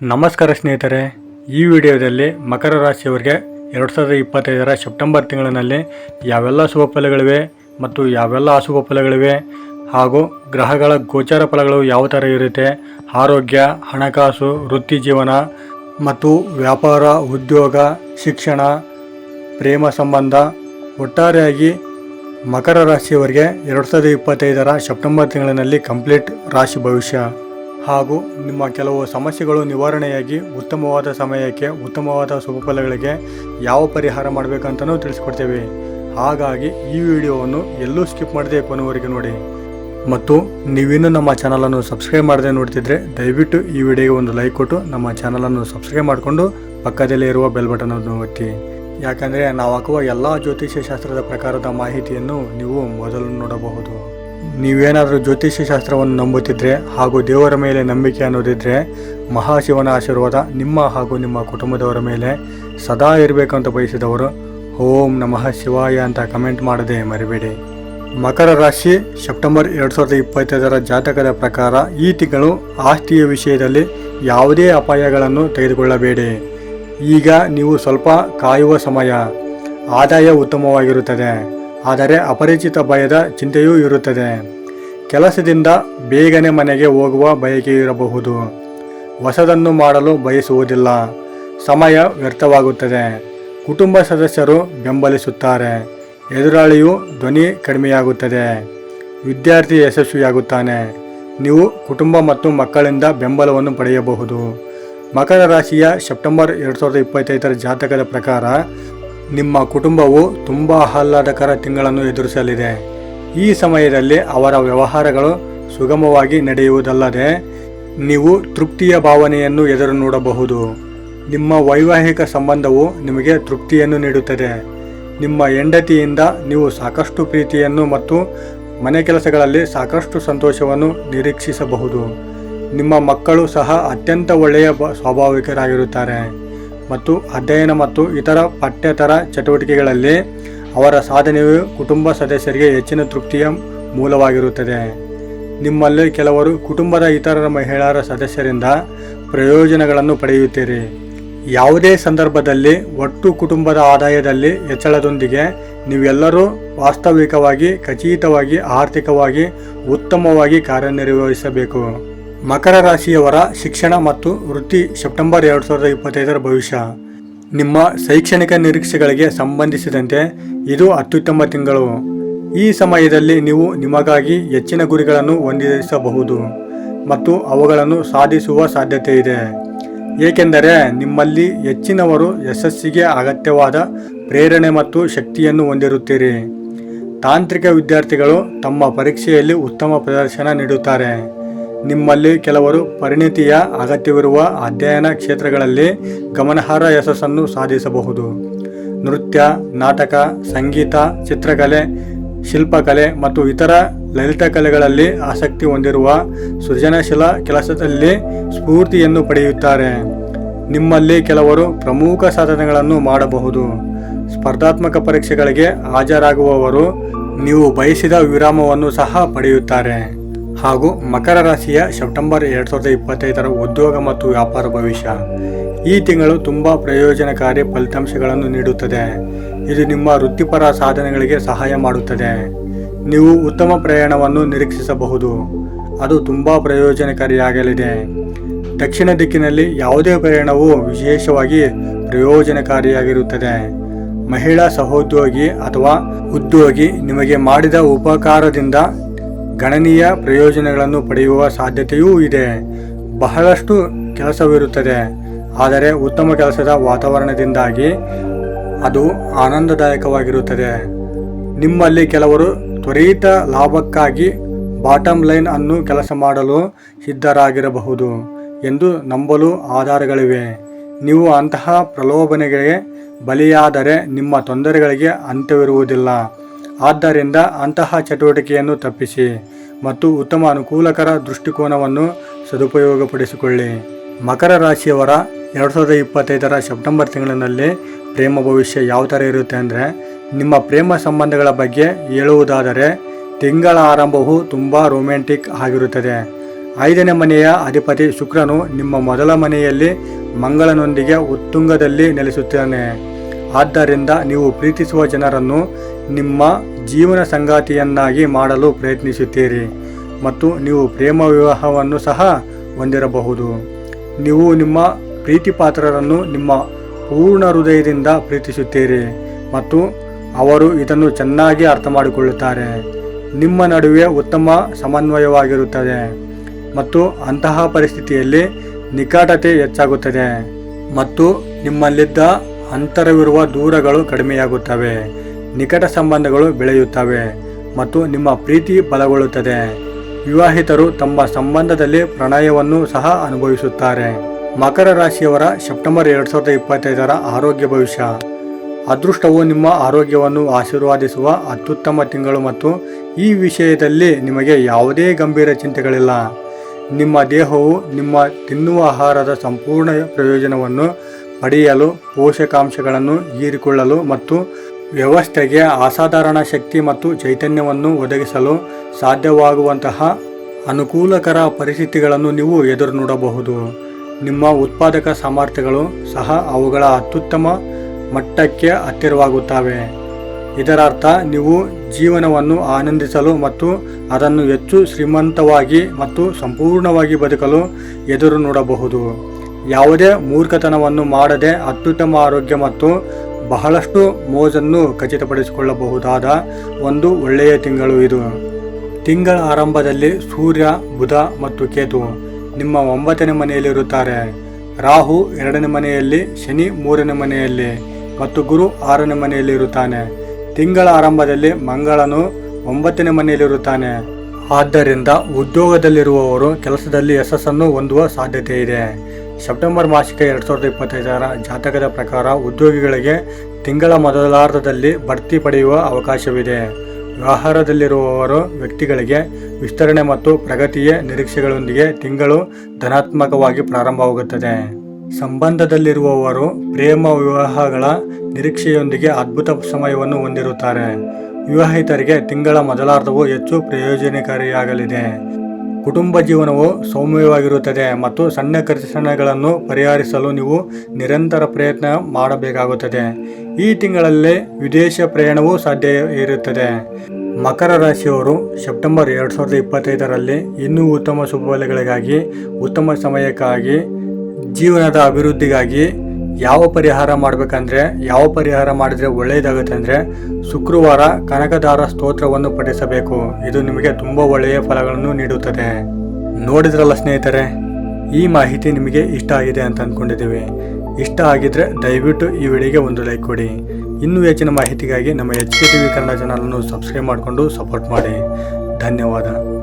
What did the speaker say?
ನಮಸ್ಕಾರ ಸ್ನೇಹಿತರೆ, ಈ ವಿಡಿಯೋದಲ್ಲಿ ಮಕರ ರಾಶಿಯವರಿಗೆ ಎರಡು ಸಾವಿರದ ಇಪ್ಪತ್ತೈದರ ಸೆಪ್ಟೆಂಬರ್ ತಿಂಗಳಿನಲ್ಲಿ ಯಾವೆಲ್ಲ ಶುಭ ಫಲಗಳಿವೆ ಮತ್ತು ಯಾವೆಲ್ಲ ಅಶುಭ ಫಲಗಳಿವೆ ಹಾಗೂ ಗ್ರಹಗಳ ಗೋಚಾರ ಫಲಗಳು ಯಾವ ಥರ ಇರುತ್ತೆ, ಆರೋಗ್ಯ, ಹಣಕಾಸು, ವೃತ್ತಿ ಜೀವನ ಮತ್ತು ವ್ಯಾಪಾರ, ಉದ್ಯೋಗ, ಶಿಕ್ಷಣ, ಪ್ರೇಮ ಸಂಬಂಧ, ಒಟ್ಟಾರೆಯಾಗಿ ಮಕರ ರಾಶಿಯವರಿಗೆ ಎರಡು ಸಾವಿರದ ಇಪ್ಪತ್ತೈದರ ಸೆಪ್ಟೆಂಬರ್ ತಿಂಗಳಿನಲ್ಲಿ ಕಂಪ್ಲೀಟ್ ರಾಶಿ ಭವಿಷ್ಯ. ಹಾಗೂ ನಿಮ್ಮ ಕೆಲವು ಸಮಸ್ಯೆಗಳು ನಿವಾರಣೆಯಾಗಿ ಉತ್ತಮವಾದ ಸಮಯಕ್ಕೆ ಉತ್ತಮವಾದ ಶುಭ ಫಲಗಳಿಗೆ ಯಾವ ಪರಿಹಾರ ಮಾಡಬೇಕಂತಲೂ ತಿಳಿಸ್ಕೊಡ್ತೇವೆ. ಹಾಗಾಗಿ ಈ ವಿಡಿಯೋವನ್ನು ಎಲ್ಲೂ ಸ್ಕಿಪ್ ಮಾಡದೆ ಕೊನೆವರೆಗೆ ನೋಡಿ. ಮತ್ತು ನೀವಿನ್ನೂ ನಮ್ಮ ಚಾನಲನ್ನು ಸಬ್ಸ್ಕ್ರೈಬ್ ಮಾಡದೆ ನೋಡ್ತಿದ್ರೆ ದಯವಿಟ್ಟು ಈ ವಿಡಿಯೋಗೆ ಒಂದು ಲೈಕ್ ಕೊಟ್ಟು ನಮ್ಮ ಚಾನಲನ್ನು ಸಬ್ಸ್ಕ್ರೈಬ್ ಮಾಡಿಕೊಂಡು ಪಕ್ಕದಲ್ಲೇ ಇರುವ ಬೆಲ್ ಬಟನ್ ಅನ್ನು ಒತ್ತಿ. ಯಾಕಂದರೆ ನಾವು ಹಾಕುವ ಎಲ್ಲ ಜ್ಯೋತಿಷ್ಯ ಶಾಸ್ತ್ರದ ಪ್ರಕಾರದ ಮಾಹಿತಿಯನ್ನು ನೀವು ಮೊದಲು ನೋಡಬಹುದು. ನೀವೇನಾದರೂ ಜ್ಯೋತಿಷ್ಯ ಶಾಸ್ತ್ರವನ್ನು ನಂಬುತ್ತಿದ್ದರೆ ಹಾಗೂ ದೇವರ ಮೇಲೆ ನಂಬಿಕೆ ಅನ್ನೋದಿದ್ದರೆ ಮಹಾಶಿವನ ಆಶೀರ್ವಾದ ನಿಮ್ಮ ಹಾಗೂ ನಿಮ್ಮ ಕುಟುಂಬದವರ ಮೇಲೆ ಸದಾ ಇರಬೇಕಂತ ಬಯಸಿದವರು ಓಂ ನಮಃ ಶಿವಾಯ ಅಂತ ಕಮೆಂಟ್ ಮಾಡದೆ ಮರಿಬೇಡಿ. ಮಕರ ರಾಶಿ ಸೆಪ್ಟೆಂಬರ್ ಎರಡು ಸಾವಿರದ ಇಪ್ಪತ್ತೈದರ ಜಾತಕದ ಪ್ರಕಾರ ಈ ತಿಂಗಳು ಆಸ್ತಿಯ ವಿಷಯದಲ್ಲಿ ಯಾವುದೇ ಅಪಾಯಗಳನ್ನು ತೆಗೆದುಕೊಳ್ಳಬೇಡಿ. ಈಗ ನೀವು ಸ್ವಲ್ಪ ಕಾಯುವ ಸಮಯ. ಆದಾಯ ಉತ್ತಮವಾಗಿರುತ್ತದೆ. ಆದರೆ ಅಪರಿಚಿತ ಭಯದ ಚಿಂತೆಯೂ ಇರುತ್ತದೆ. ಕೆಲಸದಿಂದ ಬೇಗನೆ ಮನೆಗೆ ಹೋಗುವ ಬಯಕೆ ಇರಬಹುದು. ಹೊಸದನ್ನು ಮಾಡಲು ಬಯಸುವುದಿಲ್ಲ. ಸಮಯ ವ್ಯರ್ಥವಾಗುತ್ತದೆ. ಕುಟುಂಬ ಸದಸ್ಯರು ಬೆಂಬಲಿಸುತ್ತಾರೆ. ಎದುರಾಳಿಯು ಧ್ವನಿ ಕಡಿಮೆಯಾಗುತ್ತದೆ. ವಿದ್ಯಾರ್ಥಿ ಯಶಸ್ವಿಯಾಗುತ್ತಾನೆ. ನೀವು ಕುಟುಂಬ ಮತ್ತು ಮಕ್ಕಳಿಂದ ಬೆಂಬಲವನ್ನು ಪಡೆಯಬಹುದು. ಮಕರ ರಾಶಿಯ ಸೆಪ್ಟೆಂಬರ್ ಎರಡು ಸಾವಿರದ ಇಪ್ಪತ್ತೈದರ ಜಾತಕದ ಪ್ರಕಾರ ನಿಮ್ಮ ಕುಟುಂಬವು ತುಂಬ ಆಹ್ಲಾದಕರ ತಿಂಗಳನ್ನು ಎದುರಿಸಲಿದೆ. ಈ ಸಮಯದಲ್ಲಿ ಅವರ ವ್ಯವಹಾರಗಳು ಸುಗಮವಾಗಿ ನಡೆಯುವುದಲ್ಲದೆ ನೀವು ತೃಪ್ತಿಯ ಭಾವನೆಯನ್ನು ಎದುರು ನೋಡಬಹುದು ನಿಮ್ಮ ವೈವಾಹಿಕ ಸಂಬಂಧವು ನಿಮಗೆ ತೃಪ್ತಿಯನ್ನು ನೀಡುತ್ತದೆ. ನಿಮ್ಮ ಹೆಂಡತಿಯಿಂದ ನೀವು ಸಾಕಷ್ಟು ಪ್ರೀತಿಯನ್ನು ಮತ್ತು ಮನೆ ಕೆಲಸಗಳಲ್ಲಿ ಸಾಕಷ್ಟು ಸಂತೋಷವನ್ನು ನಿರೀಕ್ಷಿಸಬಹುದು. ನಿಮ್ಮ ಮಕ್ಕಳು ಸಹ ಅತ್ಯಂತ ಒಳ್ಳೆಯ ಸ್ವಾಭಾವಿಕರಾಗಿರುತ್ತಾರೆ. ಮತ್ತು ಅಧ್ಯಯನ ಮತ್ತು ಇತರ ಪಠ್ಯೇತರ ಚಟುವಟಿಕೆಗಳಲ್ಲಿ ಅವರ ಸಾಧನೆಯು ಕುಟುಂಬ ಸದಸ್ಯರಿಗೆ ಹೆಚ್ಚಿನ ತೃಪ್ತಿಯ ಮೂಲವಾಗಿರುತ್ತದೆ. ನಿಮ್ಮಲ್ಲಿ ಕೆಲವರು ಕುಟುಂಬದ ಇತರ ಮಹಿಳೆಯರ ಸದಸ್ಯರಿಂದ ಪ್ರಯೋಜನಗಳನ್ನು ಪಡೆಯುತ್ತೀರಿ. ಯಾವುದೇ ಸಂದರ್ಭದಲ್ಲಿ ಒಟ್ಟು ಕುಟುಂಬದ ಆದಾಯದಲ್ಲಿ ಹೆಚ್ಚಳದೊಂದಿಗೆ ನೀವೆಲ್ಲರೂ ವಾಸ್ತವಿಕವಾಗಿ ಖಚಿತವಾಗಿ ಆರ್ಥಿಕವಾಗಿ ಉತ್ತಮವಾಗಿ ಕಾರ್ಯನಿರ್ವಹಿಸಬೇಕು. ಮಕರ ರಾಶಿಯವರ ಶಿಕ್ಷಣ ಮತ್ತು ವೃತ್ತಿ ಸೆಪ್ಟೆಂಬರ್ ಎರಡು ಸಾವಿರದ ಇಪ್ಪತ್ತೈದರ ಭವಿಷ್ಯ. ನಿಮ್ಮ ಶೈಕ್ಷಣಿಕ ನಿರೀಕ್ಷೆಗಳಿಗೆ ಸಂಬಂಧಿಸಿದಂತೆ ಇದು ಅತ್ಯುತ್ತಮ ತಿಂಗಳು. ಈ ಸಮಯದಲ್ಲಿ ನೀವು ನಿಮಗಾಗಿ ಹೆಚ್ಚಿನ ಗುರಿಗಳನ್ನು ಹೊಂದಿಸಬಹುದು ಮತ್ತು ಅವುಗಳನ್ನು ಸಾಧಿಸುವ ಸಾಧ್ಯತೆ ಇದೆ. ಏಕೆಂದರೆ ನಿಮ್ಮಲ್ಲಿ ಹೆಚ್ಚಿನವರು ಯಶಸ್ಸಿಗೆ ಅಗತ್ಯವಾದ ಪ್ರೇರಣೆ ಮತ್ತು ಶಕ್ತಿಯನ್ನು ಹೊಂದಿರುತ್ತೀರಿ. ತಾಂತ್ರಿಕ ವಿದ್ಯಾರ್ಥಿಗಳು ತಮ್ಮ ಪರೀಕ್ಷೆಯಲ್ಲಿ ಉತ್ತಮ ಪ್ರದರ್ಶನ ನೀಡುತ್ತಾರೆ. ನಿಮ್ಮಲ್ಲಿ ಕೆಲವರು ಪರಿಣಿತಿಯ ಅಗತ್ಯವಿರುವ ಅಧ್ಯಯನ ಕ್ಷೇತ್ರಗಳಲ್ಲಿ ಗಮನಾರ್ಹ ಯಶಸ್ಸನ್ನು ಸಾಧಿಸಬಹುದು. ನೃತ್ಯ, ನಾಟಕ, ಸಂಗೀತ, ಚಿತ್ರಕಲೆ, ಶಿಲ್ಪಕಲೆ ಮತ್ತು ಇತರ ಲಲಿತ ಕಲೆಗಳಲ್ಲಿ ಆಸಕ್ತಿ ಹೊಂದಿರುವ ಸೃಜನಶೀಲ ಕೆಲಸದಲ್ಲಿ ಸ್ಫೂರ್ತಿಯನ್ನು ಪಡೆಯುತ್ತಾರೆ. ನಿಮ್ಮಲ್ಲಿ ಕೆಲವರು ಪ್ರಮುಖ ಸಾಧನೆಗಳನ್ನು ಮಾಡಬಹುದು. ಸ್ಪರ್ಧಾತ್ಮಕ ಪರೀಕ್ಷೆಗಳಿಗೆ ಹಾಜರಾಗುವವರು ನೀವು ಬಯಸಿದ ವಿರಾಮವನ್ನು ಸಹ ಪಡೆಯುತ್ತಾರೆ. ಹಾಗೂ ಮಕರ ರಾಶಿಯ ಸೆಪ್ಟೆಂಬರ್ ಎರಡು ಸಾವಿರದ ಇಪ್ಪತ್ತೈದರ ಉದ್ಯೋಗ ಮತ್ತು ವ್ಯಾಪಾರ ಭವಿಷ್ಯ. ಈ ತಿಂಗಳು ತುಂಬ ಪ್ರಯೋಜನಕಾರಿ ಫಲಿತಾಂಶಗಳನ್ನು ನೀಡುತ್ತದೆ. ಇದು ನಿಮ್ಮ ವೃತ್ತಿಪರ ಸಾಧನೆಗಳಿಗೆ ಸಹಾಯ ಮಾಡುತ್ತದೆ. ನೀವು ಉತ್ತಮ ಪ್ರಯಾಣವನ್ನು ನಿರೀಕ್ಷಿಸಬಹುದು. ಅದು ತುಂಬ ಪ್ರಯೋಜನಕಾರಿಯಾಗಲಿದೆ. ದಕ್ಷಿಣ ದಿಕ್ಕಿನಲ್ಲಿ ಯಾವುದೇ ಪ್ರಯಾಣವು ವಿಶೇಷವಾಗಿ ಪ್ರಯೋಜನಕಾರಿಯಾಗಿರುತ್ತದೆ. ಮಹಿಳಾ ಸಹೋದ್ಯೋಗಿ ಅಥವಾ ಉದ್ಯೋಗಿ ನಿಮಗೆ ಮಾಡಿದ ಉಪಕಾರದಿಂದ ಗಣನೀಯ ಪ್ರಯೋಜನಗಳನ್ನು ಪಡೆಯುವ ಸಾಧ್ಯತೆಯೂ ಇದೆ. ಬಹಳಷ್ಟು ಕೆಲಸವಿರುತ್ತದೆ. ಆದರೆ ಉತ್ತಮ ಕೆಲಸದ ವಾತಾವರಣದಿಂದಾಗಿ ಅದು ಆನಂದದಾಯಕವಾಗಿರುತ್ತದೆ. ನಿಮ್ಮಲ್ಲಿ ಕೆಲವರು ತ್ವರಿತ ಲಾಭಕ್ಕಾಗಿ ಬಾಟಮ್ ಲೈನ್ ಅನ್ನು ಕೆಲಸ ಮಾಡಲು ಸಿದ್ಧರಾಗಿರಬಹುದು ಎಂದು ನಂಬಲು ಆಧಾರಗಳಿವೆ. ನೀವು ಅಂತಹ ಪ್ರಲೋಭನೆಗೆ ಬಲಿಯಾದರೆ ನಿಮ್ಮ ತೊಂದರೆಗಳಿಗೆ ಅಂತ್ಯವಿರುವುದಿಲ್ಲ. ಆದ್ದರಿಂದ ಅಂತಹ ಚಟುವಟಿಕೆಯನ್ನು ತಪ್ಪಿಸಿ ಮತ್ತು ಉತ್ತಮ ಅನುಕೂಲಕರ ದೃಷ್ಟಿಕೋನವನ್ನು ಸದುಪಯೋಗಪಡಿಸಿಕೊಳ್ಳಿ. ಮಕರ ರಾಶಿಯವರ ಎರಡು ಸಾವಿರದ ಇಪ್ಪತ್ತೈದರ ಸೆಪ್ಟೆಂಬರ್ ತಿಂಗಳಿನಲ್ಲಿ ಪ್ರೇಮ ಭವಿಷ್ಯ ಯಾವ ಥರ ಇರುತ್ತೆ ಅಂದರೆ, ನಿಮ್ಮ ಪ್ರೇಮ ಸಂಬಂಧಗಳ ಬಗ್ಗೆ ಹೇಳುವುದಾದರೆ, ತಿಂಗಳ ಆರಂಭವು ತುಂಬ ರೊಮ್ಯಾಂಟಿಕ್ ಆಗಿರುತ್ತದೆ. ಐದನೇ ಮನೆಯ ಅಧಿಪತಿ ಶುಕ್ರನು ನಿಮ್ಮ ಮೊದಲ ಮನೆಯಲ್ಲಿ ಮಂಗಳನೊಂದಿಗೆ ಉತ್ತುಂಗದಲ್ಲಿ ನೆಲೆಸುತ್ತಾನೆ. ಆದ್ದರಿಂದ ನೀವು ಪ್ರೀತಿಸುವ ಜನರನ್ನು ನಿಮ್ಮ ಜೀವನ ಸಂಗಾತಿಯನ್ನಾಗಿ ಮಾಡಲು ಪ್ರಯತ್ನಿಸುತ್ತೀರಿ ಮತ್ತು ನೀವು ಪ್ರೇಮ ವಿವಾಹವನ್ನು ಸಹ ಹೊಂದಿರಬಹುದು. ನೀವು ನಿಮ್ಮ ಪ್ರೀತಿ ಪಾತ್ರರನ್ನು ನಿಮ್ಮ ಪೂರ್ಣ ಹೃದಯದಿಂದ ಪ್ರೀತಿಸುತ್ತೀರಿ ಮತ್ತು ಅವರು ಇದನ್ನು ಚೆನ್ನಾಗಿ ಅರ್ಥ ಮಾಡಿಕೊಳ್ಳುತ್ತಾರೆ ನಿಮ್ಮ ನಡುವೆ ಉತ್ತಮ ಸಮನ್ವಯವಾಗಿರುತ್ತದೆ ಮತ್ತು ಅಂತಹ ಪರಿಸ್ಥಿತಿಯಲ್ಲಿ ನಿಕಟತೆ ಹೆಚ್ಚಾಗುತ್ತದೆ ಮತ್ತು ನಿಮ್ಮಲ್ಲಿದ್ದ ಅಂತರವಿರುವ ದೂರಗಳು ಕಡಿಮೆಯಾಗುತ್ತವೆ, ನಿಕಟ ಸಂಬಂಧಗಳು ಬೆಳೆಯುತ್ತವೆ ಮತ್ತು ನಿಮ್ಮ ಪ್ರೀತಿ ಬಲಗೊಳ್ಳುತ್ತದೆ. ವಿವಾಹಿತರು ತಮ್ಮ ಸಂಬಂಧದಲ್ಲಿ ಪ್ರಣಯವನ್ನು ಸಹ ಅನುಭವಿಸುತ್ತಾರೆ. ಮಕರ ರಾಶಿಯವರ ಸೆಪ್ಟೆಂಬರ್ ಎರಡು ಸಾವಿರದ ಇಪ್ಪತ್ತೈದರ ಆರೋಗ್ಯ ಭವಿಷ್ಯ. ಅದೃಷ್ಟವು ನಿಮ್ಮ ಆರೋಗ್ಯವನ್ನು ಆಶೀರ್ವಾದಿಸುವ ಅತ್ಯುತ್ತಮ ತಿಂಗಳು ಮತ್ತು ಈ ವಿಷಯದಲ್ಲಿ ನಿಮಗೆ ಯಾವುದೇ ಗಂಭೀರ ಚಿಂತೆಗಳಿಲ್ಲ. ನಿಮ್ಮ ದೇಹವು ನಿಮ್ಮ ತಿನ್ನುವ ಆಹಾರದ ಸಂಪೂರ್ಣ ಪ್ರಯೋಜನವನ್ನು ಪಡೆಯಲು ಪೋಷಕಾಂಶಗಳನ್ನು ಹೀರಿಕೊಳ್ಳಲು ಮತ್ತು ವ್ಯವಸ್ಥೆಗೆ ಅಸಾಧಾರಣ ಶಕ್ತಿ ಮತ್ತು ಚೈತನ್ಯವನ್ನು ಒದಗಿಸಲು ಸಾಧ್ಯವಾಗುವಂತಹ ಅನುಕೂಲಕರ ಪರಿಸ್ಥಿತಿಗಳನ್ನು ನೀವು ಎದುರು ನೋಡಬಹುದು ನಿಮ್ಮ ಉತ್ಪಾದಕ ಸಾಮರ್ಥ್ಯಗಳು ಸಹ ಅವುಗಳ ಅತ್ಯುತ್ತಮ ಮಟ್ಟಕ್ಕೆ ಹತ್ತಿರವಾಗುತ್ತವೆ. ಇದರರ್ಥ, ನೀವು ಜೀವನವನ್ನು ಆನಂದಿಸಲು ಮತ್ತು ಅದನ್ನು ಹೆಚ್ಚು ಶ್ರೀಮಂತವಾಗಿ ಮತ್ತು ಸಂಪೂರ್ಣವಾಗಿ ಬದುಕಲು ಎದುರು ನೋಡಬಹುದು ಯಾವುದೇ ಮೂರ್ಖತನವನ್ನು ಮಾಡದೆ ಅತ್ಯುತ್ತಮ ಆರೋಗ್ಯ ಮತ್ತು ಬಹಳಷ್ಟು ಮೋಜನ್ನು ಖಚಿತಪಡಿಸಿಕೊಳ್ಳಬಹುದಾದ ಒಂದು ಒಳ್ಳೆಯ ತಿಂಗಳು ಇದು. ತಿಂಗಳ ಆರಂಭದಲ್ಲಿ ಸೂರ್ಯ, ಬುಧ ಮತ್ತು ಕೇತು ನಿಮ್ಮ ಒಂಬತ್ತನೇ ಮನೆಯಲ್ಲಿರುತ್ತಾರೆ. ರಾಹು ಎರಡನೇ ಮನೆಯಲ್ಲಿ, ಶನಿ ಮೂರನೇ ಮನೆಯಲ್ಲಿ ಮತ್ತು ಗುರು ಆರನೇ ಮನೆಯಲ್ಲಿ ಇರುತ್ತಾನೆ ತಿಂಗಳ ಆರಂಭದಲ್ಲಿ ಮಂಗಳನು ಒಂಬತ್ತನೇ ಮನೆಯಲ್ಲಿರುತ್ತಾನೆ. ಆದ್ದರಿಂದ ಉದ್ಯೋಗದಲ್ಲಿರುವವರು ಕೆಲಸದಲ್ಲಿ ಯಶಸ್ಸನ್ನು ಹೊಂದುವ ಸಾಧ್ಯತೆ ಇದೆ ಸೆಪ್ಟೆಂಬರ್ ಮಾಸಿಕ ಎರಡು ಸಾವಿರದ ಇಪ್ಪತ್ತೈದರ ಜಾತಕದ ಪ್ರಕಾರ ಉದ್ಯೋಗಿಗಳಿಗೆ ತಿಂಗಳ ಮೊದಲಾರ್ಧದಲ್ಲಿ ಬಡ್ತಿ ಪಡೆಯುವ ಅವಕಾಶವಿದೆ. ವ್ಯವಹಾರದಲ್ಲಿರುವವರು ವ್ಯಕ್ತಿಗಳಿಗೆ ವಿಸ್ತರಣೆ ಮತ್ತು ಪ್ರಗತಿಯ ನಿರೀಕ್ಷೆಗಳೊಂದಿಗೆ ತಿಂಗಳು ಧನಾತ್ಮಕವಾಗಿ ಪ್ರಾರಂಭವಾಗುತ್ತದೆ. ಸಂಬಂಧದಲ್ಲಿರುವವರು ಪ್ರೇಮ ವಿವಾಹಗಳ ನಿರೀಕ್ಷೆಯೊಂದಿಗೆ ಅದ್ಭುತ ಸಮಯವನ್ನು ಹೊಂದಿರುತ್ತಾರೆ. ವಿವಾಹಿತರಿಗೆ ತಿಂಗಳ ಮೊದಲಾರ್ಧವು ಹೆಚ್ಚು ಪ್ರಯೋಜನಕಾರಿಯಾಗಲಿದೆ. ಕುಟುಂಬ ಜೀವನವು ಸೌಮ್ಯವಾಗಿರುತ್ತದೆ ಮತ್ತು ಸಣ್ಣ ಕರ್ಷಣೆಗಳನ್ನು ಪರಿಹರಿಸಲು ನೀವು ನಿರಂತರ ಪ್ರಯತ್ನ ಮಾಡಬೇಕಾಗುತ್ತದೆ. ಈ ತಿಂಗಳಲ್ಲಿ ವಿದೇಶ ಪ್ರಯಾಣವೂ ಸಾಧ್ಯ ಇರುತ್ತದೆ. ಮಕರ ರಾಶಿಯವರು ಸೆಪ್ಟೆಂಬರ್ ಎರಡು ಸಾವಿರದ ಇಪ್ಪತ್ತೈದರಲ್ಲಿ ಇನ್ನೂ ಉತ್ತಮ ಶುಭಫಲಗಳಿಗಾಗಿ ಉತ್ತಮ ಸಮಯಕ್ಕಾಗಿ, ಜೀವನದ ಅಭಿವೃದ್ಧಿಗಾಗಿ ಯಾವ ಪರಿಹಾರ ಮಾಡಬೇಕಂದ್ರೆ, ಯಾವ ಪರಿಹಾರ ಮಾಡಿದರೆ ಒಳ್ಳೆಯದಾಗುತ್ತೆ ಅಂದರೆ ಶುಕ್ರವಾರ ಕನಕದಾರ ಸ್ತೋತ್ರವನ್ನು ಪಠಿಸಬೇಕು. ಇದು ನಿಮಗೆ ತುಂಬ ಒಳ್ಳೆಯ ಫಲಗಳನ್ನು ನೀಡುತ್ತದೆ. ನೋಡಿದ್ರಲ್ಲ ಸ್ನೇಹಿತರೆ, ಈ ಮಾಹಿತಿ ನಿಮಗೆ ಇಷ್ಟ ಆಗಿದೆ ಅಂತ ಅಂದ್ಕೊಂಡಿದ್ದೀವಿ ಇಷ್ಟ ಆಗಿದ್ರೆ ದಯವಿಟ್ಟು ಈ ವಿಡಿಯೋಗೆ ಒಂದು ಲೈಕ್ ಕೊಡಿ. ಇನ್ನೂ ಹೆಚ್ಚಿನ ಮಾಹಿತಿಗಾಗಿ ನಮ್ಮ H K T V Kannada ಚಾನಲನ್ನು ಸಬ್ಸ್ಕ್ರೈಬ್ ಮಾಡಿಕೊಂಡು ಸಪೋರ್ಟ್ ಮಾಡಿ. ಧನ್ಯವಾದ.